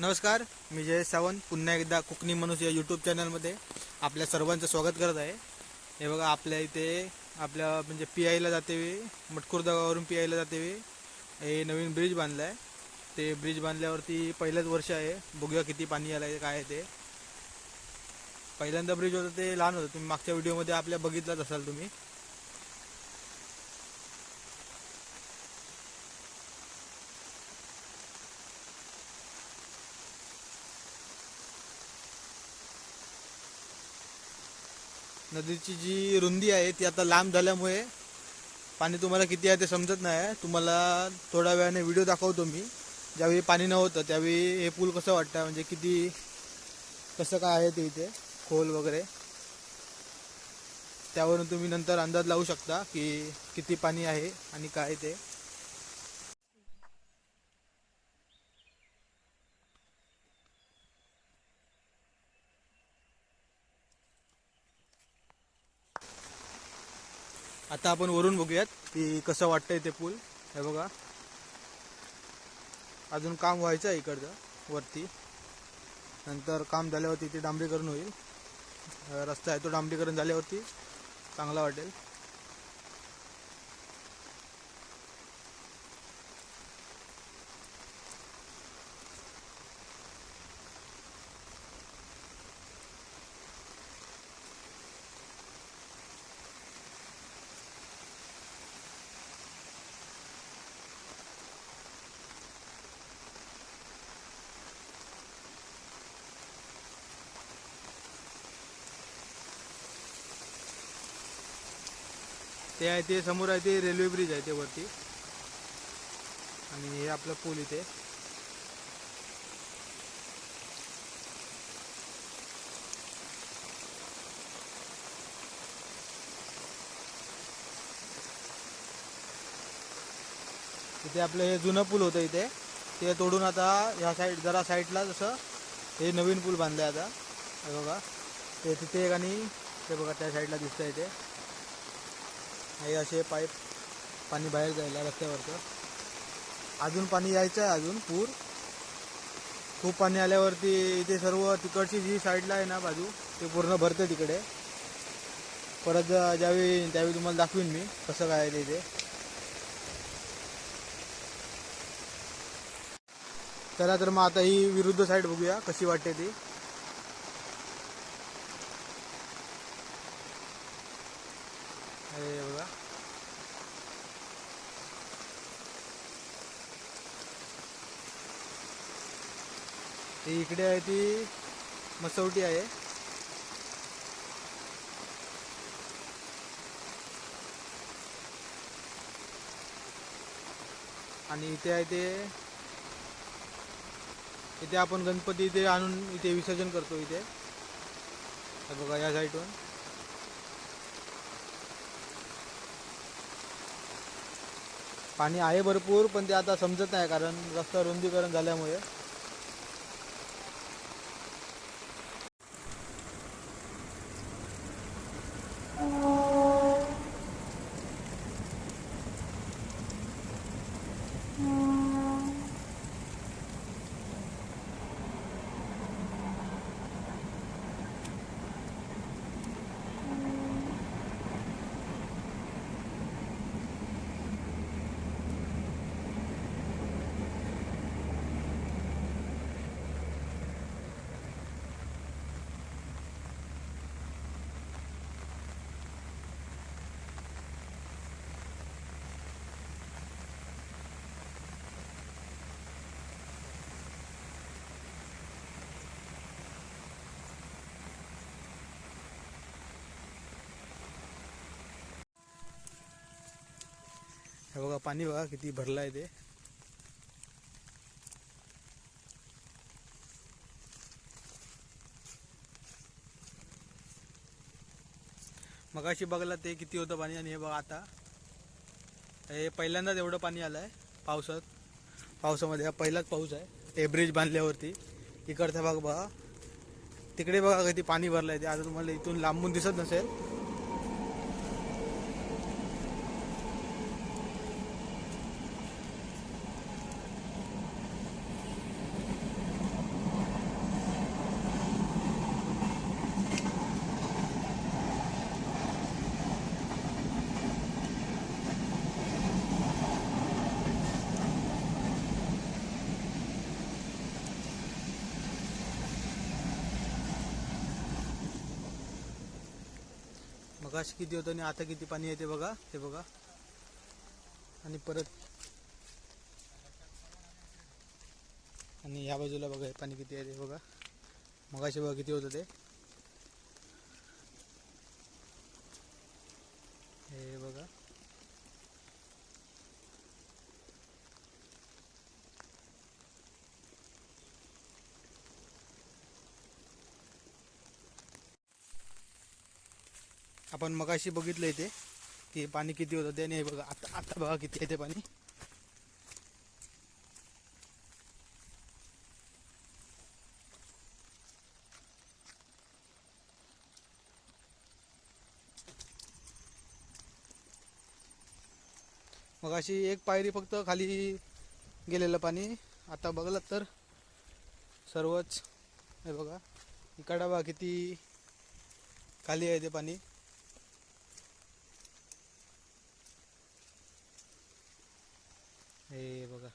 नमस्कार मी जय सावंत पुन्हा एकदा कोकणी मनुष्य या यूट्यूब चॅनलमध्ये आपल्या सर्वांचं स्वागत करत आहे. हे बघा आपल्या इथे आपल्या म्हणजे पी आयला जाते वेळी मटकुर्दा पी आयला जाते हे नवीन ब्रिज बांधला आहे ते ब्रिज बांधल्यावरती पहिलंच वर्ष आहे. बघूया किती पाणी आलं आहे काय आहे ते. पहिल्यांदा ब्रिज होतं ते लहान होतं. तुम्ही मागच्या व्हिडिओमध्ये आपल्या बघितलंच असाल तुम्ही. नदीची जी रुंदी आहे ती आता लांब झाल्यामुळे पाणी तुम्हाला किती आहे ते समजत नाही. तुम्हाला थोड्या वेळाने व्हिडिओ दाखवतो मी. ज्यावेळी पाणी नव्हतं त्यावेळी हे पूल कसं वाटतं? म्हणजे किती कसं काय आहे ते इथे? खोल वगैरे? त्यावरून तुम्ही नंतर अंदाज लावू शकता की किती पाणी आहे आणि काय ते. आता आपण वरून बघूयात की कसं वाटतंय ते पूल. हे बघा. अजून काम व्हायचं आहे इकडचं वरती. नंतर काम झाल्यावरती ते डांबरीकरण होईल. रस्ता आहे तो डांबरीकरण झाल्यावरती चांगला वाटेल. ते आहे ते समोर आहे ते रेल्वे ब्रिज आहे ते वरती. आणि हे आपलं पूल इथे. इथे आपलं हे जुनं पूल होतं इथे. ते तोडून आता ह्या साईड जरा साईडला जसं हे नवीन पूल बांधलं आहे आता. हे बघा. ते तिथे एक आणि ते बघा त्या साईडला दिसतं इथे हे असे पाईप पाणी बाहेर जायला रस्त्यावरचं. अजून पाणी यायचं आहे अजून पूर. खूप पाणी आल्यावरती इथे सर्व तिकडची जी साईडला आहे ना बाजू ते पूर्ण भरते तिकडे. परत ज्यावेळी त्यावेळी तुम्हाला दाखवीन मी कसं काय आहे ते इथे. चला तर मग आता ही विरुद्ध साईड बघूया कशी वाटते ती हे बघा ती इकडे आहे ती मसवटी आहे. आणि इथे आहे ते इथे आपण गणपती इथे आणून इथे विसर्जन करतो इथे. बघा या साईडवर पाणी आहे भरपूर पण ते आता समजत नाही कारण रस्ता रुंदीकरण झाल्यामुळे. हे बघा पाणी बघा किती भरलं आहे ते. मगाशी बघला ते किती होतं पाणी आणि हे बघा आता. हे पहिल्यांदाच एवढं पाणी आलं आहे पावसात. पावसामध्ये हा पहिलाच पाऊस आहे. ते ब्रिज बांधल्यावरती. इकडचा भाग बघा. तिकडे बघा किती पाणी भरलं आहे ते. आता तुम्हाला इथून लांबून दिसत नसेल. मगाशी किती होतं आणि आता किती पाणी येते बघा ते बघा. आणि परत आणि ह्या बाजूला बघा हे पाणी किती आहे ते बघा. मगाशी बघा किती होतं ते हे बघा आपण मगाशी बघितलं इथे की पाणी किती होतं ते नाही हे बघा आता आता बघा किती आहे ते पाणी. मग अशी एक पायरी फक्त खाली गेलेलं पाणी आता बघलं तर सर्वच हे बघा इकडा बघा किती खाली आहे ते पाणी. हे बघा